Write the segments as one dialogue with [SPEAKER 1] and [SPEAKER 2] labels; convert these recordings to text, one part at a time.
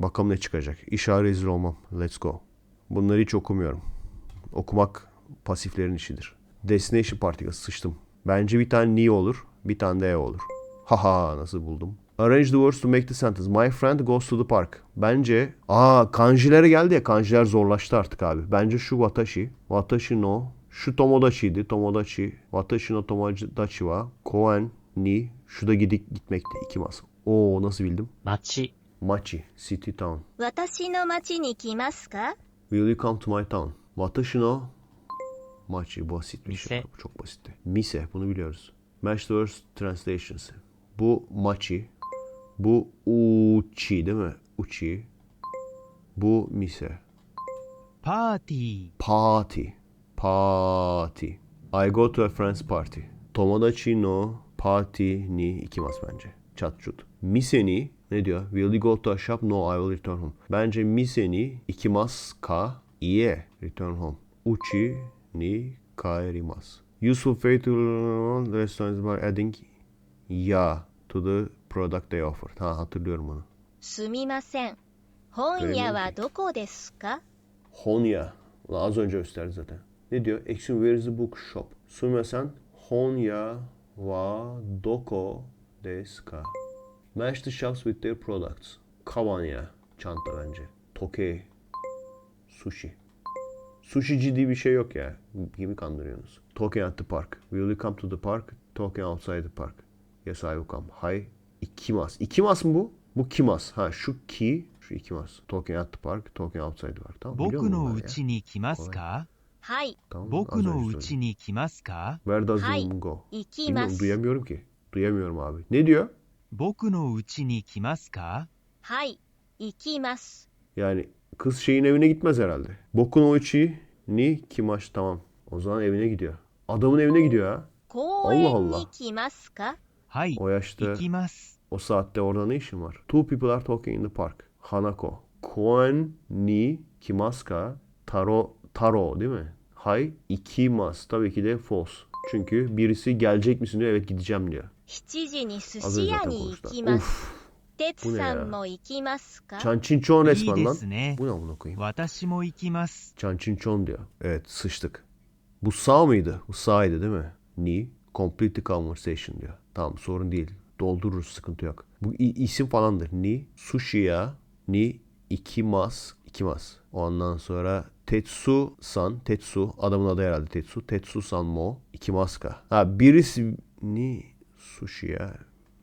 [SPEAKER 1] Bakalım ne çıkacak. İşare rezil olmam. Let's go. Bunları hiç okumuyorum. Okumak pasiflerin işidir. Destination Particle sıçtım. Bence bir tane ni olur. Bir tane de e olur. Haha nasıl buldum. Arrange the words to make the sentence. My friend goes to the park. Bence aa kanjilere geldi ya. Kanjiler zorlaştı artık abi. Bence şu watashi. Watashi no. Şu tomodachi'ydi. Tomodachi. Watashi no tomodachi wa. Koen ni. Şu da gidik gitmekti. İki mas. Oo nasıl bildim?
[SPEAKER 2] 町
[SPEAKER 1] Machi. City town.
[SPEAKER 3] 私の町に来ますか
[SPEAKER 1] Will you come to my town? Watashi no Machi basitmiş.
[SPEAKER 2] Mise.
[SPEAKER 1] ya, Bu çok basitti. Mise bunu biliyoruz. Match the words translations. Bu Machi. Bu Uchi değil mi? Uchi. Bu Mise.
[SPEAKER 4] パーティー
[SPEAKER 1] Party. Party. I go to a friend's party. Tomodachi no party ni ikimas bence. Çat çut. Mise ni ne diyor? Will you go to a shop? No, I will return home. Bence miseni ikimas ka iye return home. Uchi ni kaerimas. Useful faithful restaurants by adding ya to the product they offered. Ha hatırlıyorum onu.
[SPEAKER 3] Sumimasen. Honya wa doko desu ka?
[SPEAKER 1] Honya. Ulan az önce gösterdi zaten. Ne diyor? Action where is the bookshop? Sumimasen Honya wa doko desu ka? Match the shops with their products. Kavanya. Çanta bence. Tokey. Sushi. Sushi ciddi bir şey yok ya. Kimi kandırıyorsunuz? Tokey at the park. Will you come to the park? Tokey outside the park. Yes I will come. Hi. Ikimas. Ikimas mı bu? Bu kimas. Ha şu ki şu ikimas. Tokey at the park. Tokey outside the park. Tamam
[SPEAKER 4] Boku no uchi ni ikimasu
[SPEAKER 3] ka? Hay.
[SPEAKER 1] Tamam, Boku
[SPEAKER 4] no uchi ni ikimasu ka?
[SPEAKER 1] Where does the moon go?
[SPEAKER 3] Ikimasu.
[SPEAKER 1] Duyamıyorum ki. Duyamıyorum abi. Ne diyor?
[SPEAKER 4] 僕の家に来ますか
[SPEAKER 3] はい行きます
[SPEAKER 1] Yani kız şeyin evine gitmez herhalde. Bokun o içi ni kimaş tamam. O zaman evine gidiyor. Adamın evine gidiyor ha.
[SPEAKER 3] 公園
[SPEAKER 1] Allah
[SPEAKER 3] に来ますか
[SPEAKER 4] はい
[SPEAKER 1] O yaşta
[SPEAKER 4] 行きます
[SPEAKER 1] o saatte orada ne işin var? Two people are talking in the park. Hanako. Koen ni kimaska taro taro değil mi? Hay ikimas. Tabii ki de false. Çünkü birisi gelecek misin diyor. Evet gideceğim diyor.
[SPEAKER 3] 7時に寿
[SPEAKER 1] Az
[SPEAKER 3] 司
[SPEAKER 1] önce
[SPEAKER 3] 屋
[SPEAKER 1] zaten
[SPEAKER 3] に行
[SPEAKER 1] konuştular.
[SPEAKER 3] きます
[SPEAKER 1] Uf.
[SPEAKER 3] 哲
[SPEAKER 1] bu ne
[SPEAKER 3] さ
[SPEAKER 1] ya?
[SPEAKER 3] んも行きますか
[SPEAKER 1] Çançinçon
[SPEAKER 4] いい
[SPEAKER 1] resmen
[SPEAKER 4] で
[SPEAKER 1] lan.
[SPEAKER 4] すね
[SPEAKER 1] Bu ne amına koyayım?
[SPEAKER 4] 私も行きます
[SPEAKER 1] Çançinçon diyor. Evet sıçtık. Bu sağ mıydı? Bu sağydı değil mi? Ni. Complete the conversation diyor. Tamam sorun değil. Doldururuz sıkıntı yok. Bu i- isim falandır. Ni. Sushiya. Ni. Ikimas. Ikimas. Ondan sonra Tetsu san. Tetsu. Adamın adı herhalde Tetsu. Tetsu san mo. Ikimaska. Ha birisi ni sushiya.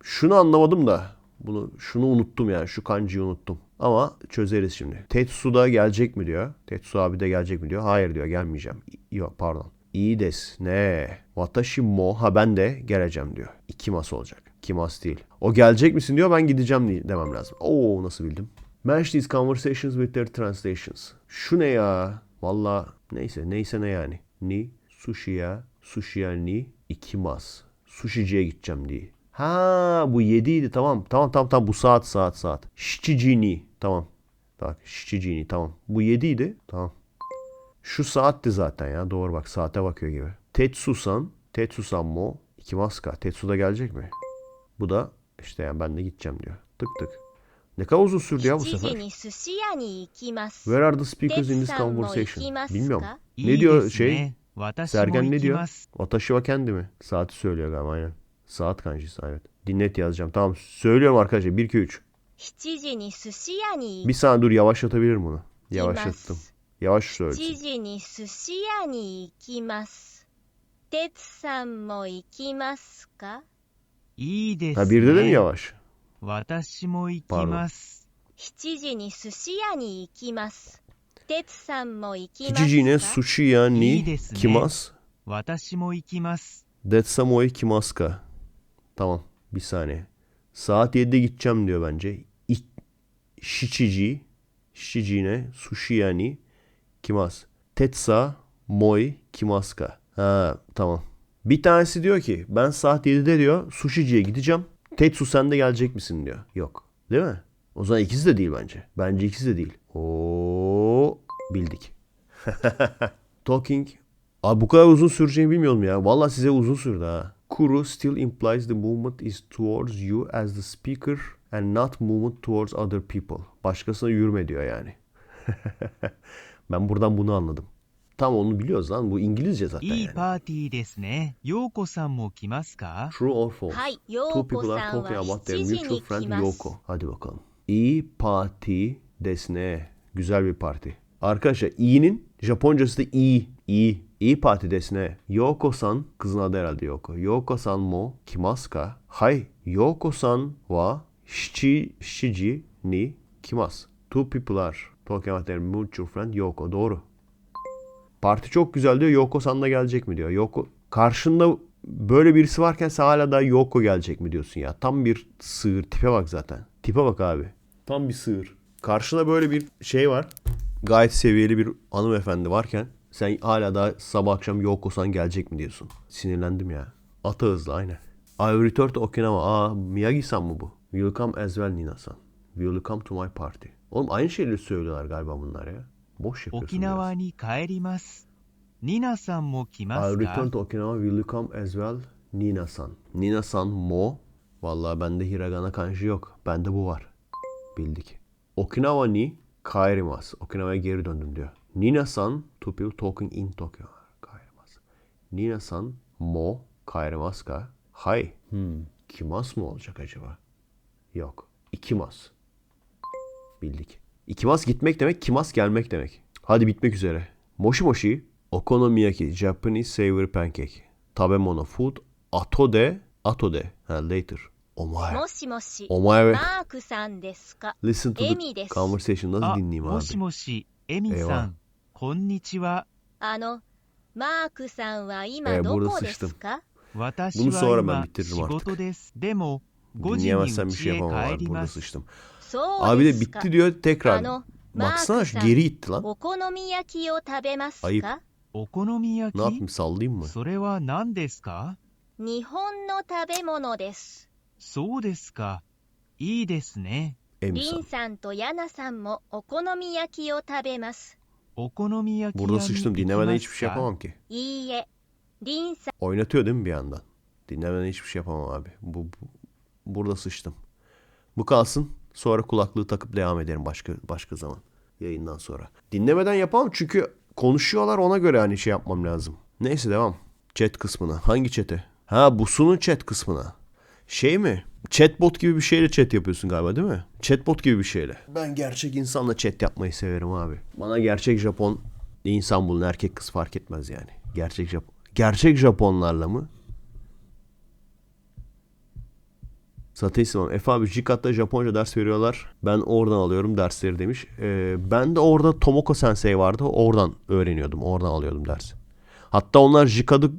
[SPEAKER 1] Şunu anlamadım da. Bunu şunu unuttum yani. Şu kanjiyi unuttum. Ama çözeriz şimdi. Tetsu da gelecek mi diyor. Tetsu abi de gelecek mi diyor. Hayır diyor gelmeyeceğim. Yok pardon. İyi des. Ne? Watashi mo. Ha ben de geleceğim diyor. İki mas olacak. İki mas değil. O gelecek misin diyor. Ben gideceğim demem lazım. Oo nasıl bildim. Match these conversations with their translations. Şu ne ya? Valla neyse neyse ne yani. Ni sushiya sushiya ni ikimas. Sushi'ciye gideceğim diye. Ha bu 7 idi tamam. Tamam tamam tamam bu saat saat saat. Shichijini tamam. Bak Shichijini tamam. Bu 7 idi. Tamam. Şu saatti zaten ya. Doğru bak saate bakıyor gibi. Tetsusan. Tetsusan mo. Ikimaska. Tetsu da gelecek mi? Bu da işte yani ben de gideceğim diyor. Tık tık. Ne kadar uzun sürdü ya bu sefer. Where are the speakers in this conversation? Bilmiyorum. Ne diyor şey?
[SPEAKER 4] ね私も
[SPEAKER 1] Sergen
[SPEAKER 4] 行
[SPEAKER 1] ne
[SPEAKER 4] き
[SPEAKER 1] diyor?
[SPEAKER 4] ます
[SPEAKER 1] Watashi wa kendi mi? Saati söylüyor galiba aynen. Saat kanjisi evet. Dinlet yazacağım. Tamam söylüyorum arkadaşlar. 1 2 3.
[SPEAKER 3] 7時に寿司屋に
[SPEAKER 1] Bir saniye dur yavaşlatabilirim bunu.
[SPEAKER 3] 行きま
[SPEAKER 1] Yavaşlattım.
[SPEAKER 3] す
[SPEAKER 1] Yavaş
[SPEAKER 3] 7
[SPEAKER 1] söylesin.
[SPEAKER 3] 時に寿司屋に行きます哲さんも行きますか
[SPEAKER 4] いいです
[SPEAKER 1] Ha birde de mi
[SPEAKER 4] ね
[SPEAKER 1] yavaş?
[SPEAKER 4] 私も行きます
[SPEAKER 3] 7時に寿司屋に行きます
[SPEAKER 1] Kichici
[SPEAKER 4] yine Sushiya
[SPEAKER 1] ni kimas.
[SPEAKER 4] Detsa
[SPEAKER 1] moi kimaska. Tamam bir saniye. Saat 7'de gideceğim diyor bence. İ Shichiji. Shichiji ne? Sushiya ni kimas. Tetsa moi kimaska. Ha tamam. Bir tanesi diyor ki ben saat 7'de diyor Sushiji'ye gideceğim. Tetsu sen de gelecek misin diyor. Yok. Değil mi? O zaman ikisi de değil bence. Bence ikisi de değil. Oo bildik. Talking. Abi bu kadar uzun süreceğini bilmiyorum ya. Valla size uzun sürdü ha. Kuru still implies the movement is towards you as the speaker and not movement towards other people. Başkasına yürüme diyor yani. ben buradan bunu anladım. Tam onu biliyoruz lan. Bu İngilizce zaten yani.
[SPEAKER 4] İyi parti desu ne. Yoko-san mo kimasu ka?
[SPEAKER 1] True or false? Two people are talking about their mutual friend Yoko. Hadi bakalım. İyi parti desne. Güzel bir parti. Arkadaşlar i'nin Japoncası da i. i. İyi parti desne. Yoko-san kızın adı herhalde Yoko. Yoko-san mo kimasu ka? Hay. Yoko-san wa shichi, shiji ni kimasu. Two people are talking about their mutual friend Yoko. Doğru. Parti çok güzel diyor. Yoko san da gelecek mi diyor. Yoko karşında böyle birisi varken sen hala da Yoko gelecek mi diyorsun ya. Tam bir sığır. Tipe bak zaten. Tipe bak abi. Tam bir sığır. Karşında böyle bir şey var. Gayet seviyeli bir hanımefendi varken sen hala da sabah akşam Yoko san gelecek mi diyorsun. Sinirlendim ya. Ata hızlı aynen. I return to Okinawa. Aa Miyagi-san mı bu? Will come as well Nina-san. Will come to my party. Oğlum aynı şeyleri söylüyorlar galiba bunlar ya. Boş yapıyorsun
[SPEAKER 4] 沖
[SPEAKER 3] Oh,
[SPEAKER 1] biraz.
[SPEAKER 4] Nina-san mo kimasu
[SPEAKER 1] I'll return to Okinawa. Will you come as well? Nina-san. Nina-san mo. Vallahi bende hiragana kanji yok. Bende bu var. Bildik. Okinawa ni kaerimas. Okinawa'ya geri döndüm diyor. Nina-san to people talking in Tokyo. Kaerimas. Nina-san mo kaerimas ka. Hay. Hmm. Kimas mı olacak acaba? Yok. İkimas. Bildik. İkimas gitmek demek, kimas gelmek demek. Hadi bitmek üzere. Moshi moshi. Okonomiyaki, Japanese Savory Pancake. 食べ物 food 後で後で later. お前
[SPEAKER 3] もしもし
[SPEAKER 1] お前
[SPEAKER 3] マークさんですか
[SPEAKER 1] Listen to the conversation. な
[SPEAKER 4] ぜ
[SPEAKER 1] に
[SPEAKER 4] もしもしエミさんこんにちは
[SPEAKER 3] あのマークさんは今どこですか
[SPEAKER 4] 私は今仕事ですでも5時に家へ帰ります
[SPEAKER 3] e, şey
[SPEAKER 1] Abi de bitti diyor. Tekrar. Baksana şu geri gitti lan. Ayıp.
[SPEAKER 4] お好み焼
[SPEAKER 1] Ne
[SPEAKER 4] き
[SPEAKER 1] yapayım sallayayım mı?
[SPEAKER 4] それは何ですか
[SPEAKER 3] 日本の食べ物です。
[SPEAKER 4] そうですか。いいですね。
[SPEAKER 1] Emi
[SPEAKER 3] リ
[SPEAKER 1] san.
[SPEAKER 3] ンさんとヤナさんもお好み焼きを食べます。
[SPEAKER 4] お好み焼き屋
[SPEAKER 1] Burada
[SPEAKER 4] に
[SPEAKER 1] sıçtım
[SPEAKER 4] 行き
[SPEAKER 1] dinlemeden
[SPEAKER 4] ま
[SPEAKER 1] hiçbir
[SPEAKER 4] す
[SPEAKER 1] şey
[SPEAKER 4] か
[SPEAKER 1] yapamam ki.
[SPEAKER 3] いいえ、リンさん
[SPEAKER 1] Oynatıyor değil mi bir yandan? Dinlemeden hiçbir şey yapamam abi. Bu, bu- burada sıçtım. Bu kalsın. Sonra kulaklığı takıp devam ederim başka başka zaman. Yayından sonra. Dinlemeden yapamam çünkü konuşuyorlar ona göre hani şey yapmam lazım. Neyse devam. Chat kısmına. Hangi chat'e? Ha Busu'nun chat kısmına. Şey mi? Chatbot gibi bir şeyle chat yapıyorsun galiba değil mi? Chatbot gibi bir şeyle. Ben gerçek insanla chat yapmayı severim abi. Bana gerçek Japon insan bulun erkek kız fark etmez yani. Gerçek Japon. Gerçek Japonlarla mı? Var. Efe abi Jikat'ta Japonca ders veriyorlar. Ben oradan alıyorum dersleri demiş. Ee, ben de orada Tomoko Sensei vardı. Oradan öğreniyordum. Oradan alıyordum ders. Hatta onlar Jikat'ı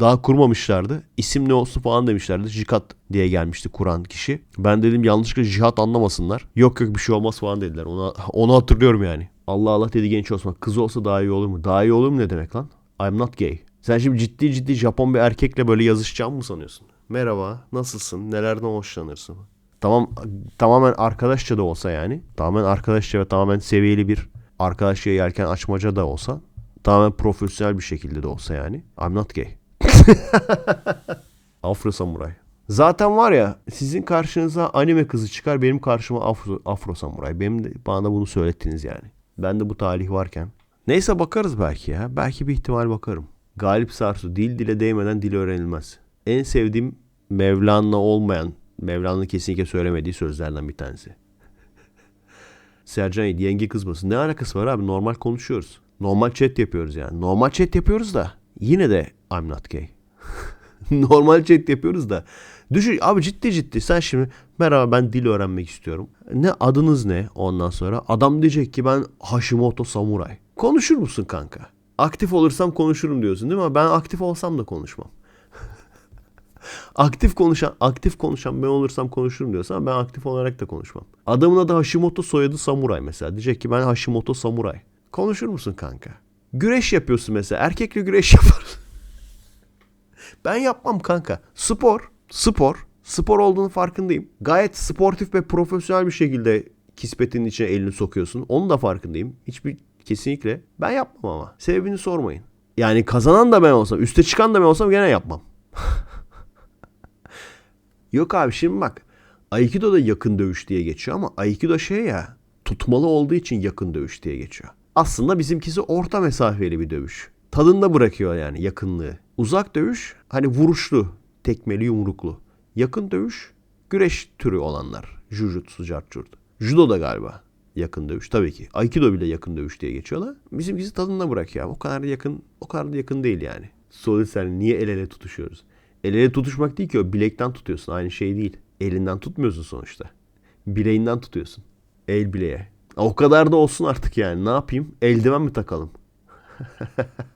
[SPEAKER 1] daha kurmamışlardı. İsim ne olsun falan demişlerdi. Jikat diye gelmişti kuran kişi. Ben dedim yanlışlıkla cihat anlamasınlar. Yok yok bir şey olmaz falan dediler. Ona, onu hatırlıyorum yani. Allah Allah dedi genç Osman. Kız olsa daha iyi olur mu? Daha iyi olur mu ne demek lan? I'm not gay. Sen şimdi ciddi ciddi Japon bir erkekle böyle yazışacağım mı sanıyorsun? Merhaba, nasılsın? Nelerden hoşlanırsın? Tamam, tamamen arkadaşça da olsa yani. Tamamen arkadaşça ve tamamen seviyeli bir arkadaşça yerken açmaca da olsa. Tamamen profesyonel bir şekilde de olsa yani. I'm not gay. Afro samuray. Zaten var ya sizin karşınıza anime kızı çıkar benim karşıma afro, afro samuray. Benim de, bana bunu söylettiniz yani. Ben de bu talih varken. Neyse bakarız belki ya. Belki bir ihtimal bakarım. Galip Sarsu dil dile değmeden dil öğrenilmez. En sevdiğim Mevlana olmayan, Mevlana'nın kesinlikle söylemediği sözlerden bir tanesi. Sercan Yiğit, yenge kızmasın. Ne alakası var abi? Normal konuşuyoruz. Normal chat yapıyoruz yani. Normal chat yapıyoruz da yine de I'm not gay. Normal chat yapıyoruz da. Düşün abi ciddi ciddi sen şimdi merhaba ben dil öğrenmek istiyorum. Ne adınız ne ondan sonra adam diyecek ki ben Hashimoto Samurai. Konuşur musun kanka? Aktif olursam konuşurum diyorsun değil mi? Ben aktif olsam da konuşmam. aktif konuşan aktif konuşan ben olursam konuşurum diyorsan ben aktif olarak da konuşmam. Adamın adı Hashimoto soyadı Samurai mesela. Diyecek ki ben Hashimoto Samurai. Konuşur musun kanka? Güreş yapıyorsun mesela. Erkekle güreş yapar. Ben yapmam kanka. Spor, spor, spor olduğunu farkındayım. Gayet sportif ve profesyonel bir şekilde kispetin içine elini sokuyorsun. Onun da farkındayım. Hiçbir kesinlikle ben yapmam ama. Sebebini sormayın. Yani kazanan da ben olsam, üste çıkan da ben olsam gene yapmam. Yok abi şimdi bak. Aikido da yakın dövüş diye geçiyor ama Aikido şey ya. tutmalı olduğu için yakın dövüş diye geçiyor. Aslında bizimkisi orta mesafeli bir dövüş. Tadında bırakıyor yani yakınlığı. Uzak dövüş hani vuruşlu, tekmeli, yumruklu. Yakın dövüş güreş türü olanlar. Jujutsu, cartçurt. Judo da galiba yakın dövüş tabii ki. Aikido bile yakın dövüş diye geçiyor da bizimkisi tadında bırakıyor. O kadar da yakın, o kadar da yakın değil yani. Solid niye el ele tutuşuyoruz? El ele tutuşmak değil ki o bilekten tutuyorsun. Aynı şey değil. Elinden tutmuyorsun sonuçta. Bileğinden tutuyorsun. El bileğe. O kadar da olsun artık yani. Ne yapayım? Eldiven mi takalım?